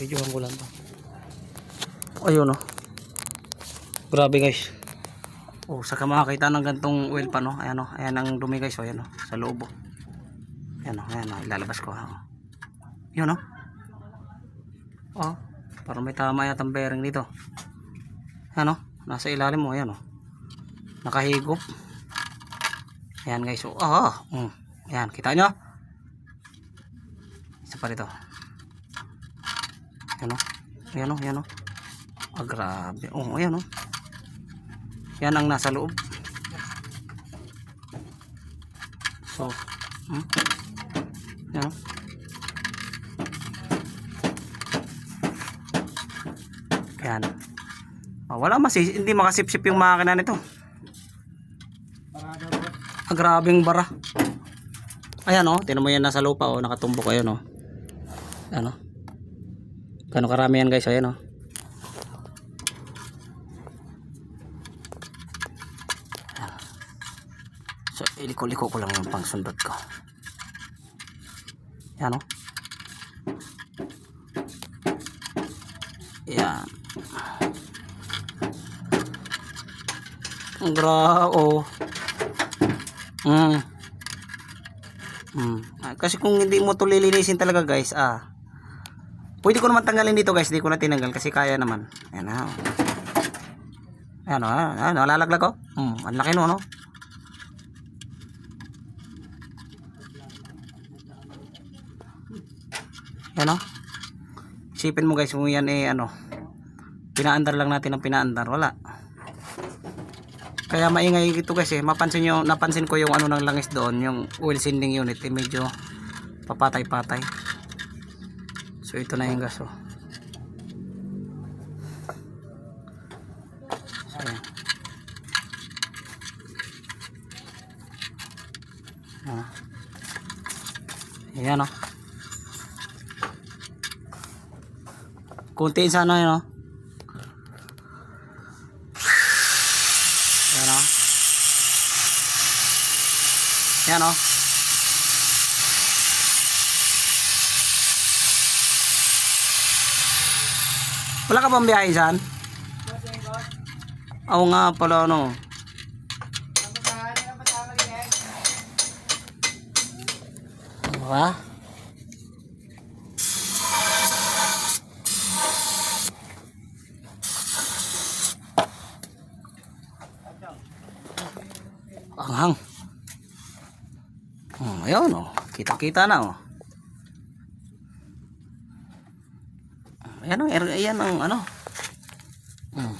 Videohan ko lang to. Ayun oh. Grabe guys. Oh, saka makakita ng gantong oil pa no. Ayan oh, ayan ang dumi guys, oh, ayan oh, sa loob oh. Ayan oh, ayan oh, ilalabas ko ha. Oh. Yun oh. Oh, may tama yata ang bearing dito. Ayan oh, nasa ilalim mo, ayan oh. Nakahigop. Ayan guys, oh. Ah, mm. Ayan, kita nyo? Isa pa dito. Ayan o. Ayan o, ayan o. Ah, grabe. Oh, ayan o. Yan ang nasa loob. So, hmm? Ayan o. Ayan. Ah, wala masi, hindi makasipsip yung makina nito. Ah, grabing bara. Ayan o, tinan mo yan nasa lupa o, nakatumbok ayan o. Ayan o. Gano'ng karami yan guys, ayan o. Ayan. So, iliko-liko ko lang yung pangsundot ko. Ayan o. Ang gra, oh. Mm. Mm. Kasi kung hindi mo to lilinisin talaga guys, ah. Pwede ko naman tanggalin dito guys, hindi ko na tinanggal kasi kaya naman. Ayan na. oh. Ayan o, ah, ah, nalalaglag ko. Hmm, ang laki no, no? Ayan o. Isipin mo guys, kung yan eh ano, pinaandar lang natin ang pinaandar, wala. Kaya maingay ito guys eh. Mapansin nyo, napansin ko yung ano ng langis doon, yung oil sending unit, eh, medyo papatay-patay. So ito na yung gas oh. So, ayan. Ah. Ayan oh. Kuntiin sana yun oh. Ayan oh. Ayan oh. Wala ka bang biyahe saan? Oo nga pala ano. Ano ba? Anghang. Oh, ayun oh. Kita-kita na oh. Ayan o, ayan ang ano. Hmm.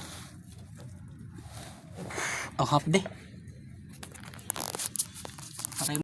Ang hapde.